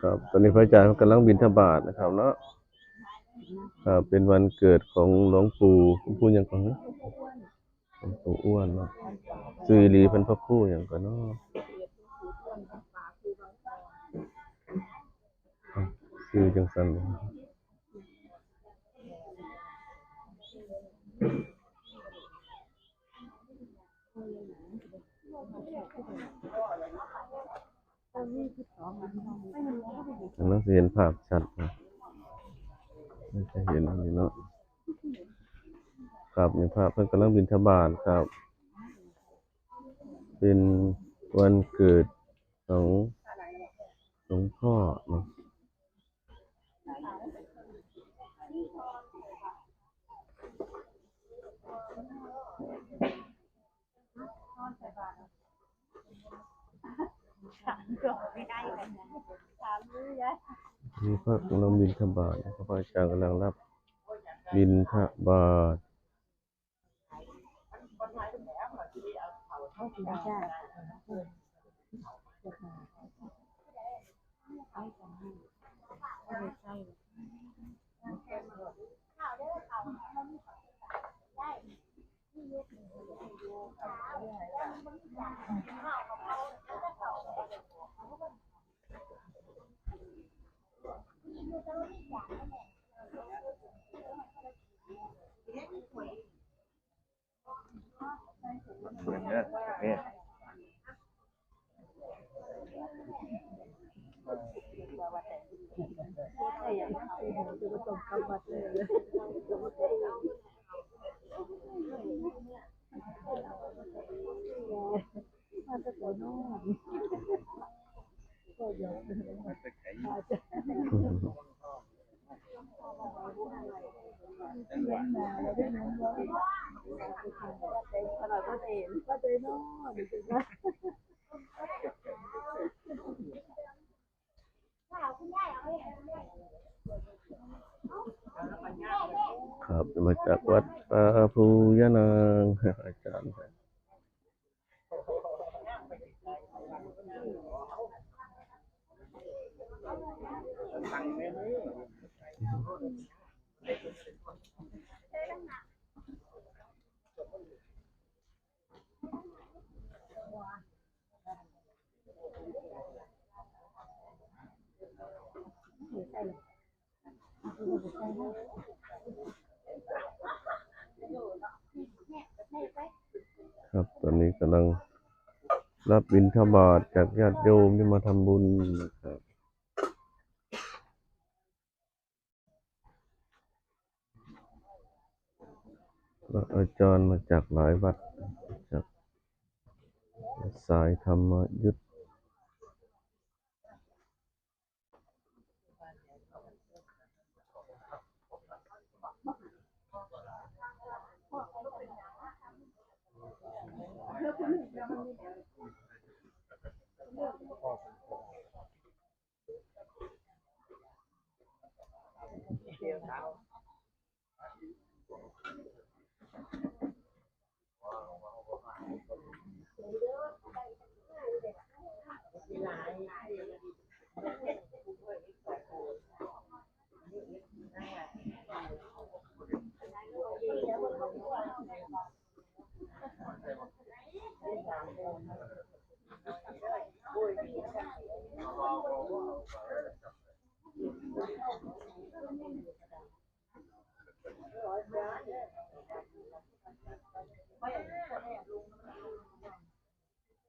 ครับตอนนี้พระอาจารย์กำลังบิณฑบาตนะครับเนาะครับเป็นวันเกิดของหลวงปู่หลวงปู่หยังก่อนนะหลวงปู่อ้วนเนาะซื้ออีรีพิ่นพระครู่หยังก่อนเนาะซื้อจังซั่นเลย กำลังสิเห็นภาพชัดนะไม่จะเห็นนนี้เนาะครับในภาพเพิ่นกำลังบินทบาทครับ เป็นวันเกิดของหลวงพ่อเนาะ ไม่ได้เลยถามมือยายนี่พระกำลังบินทบาทนะครับพระอาจารย์กำลังรับบินทบาทเขาถึงจะมาจะตัวนอนก็ยอมมาแล้วได้น้องว่า ขนาดก็เห็นก็ใจนอนจริงๆนครับมาจากวัดปาภูยะนางอาจารย์ครับต ครับตอนนี้กำลังรับบิณฑบาตจากญาติโยมที่มาทำบุญนะครับแล้วอาจารย์มาจากหลายวัดจากสายธรรมยุทธ เสามคนโดยมีชั้น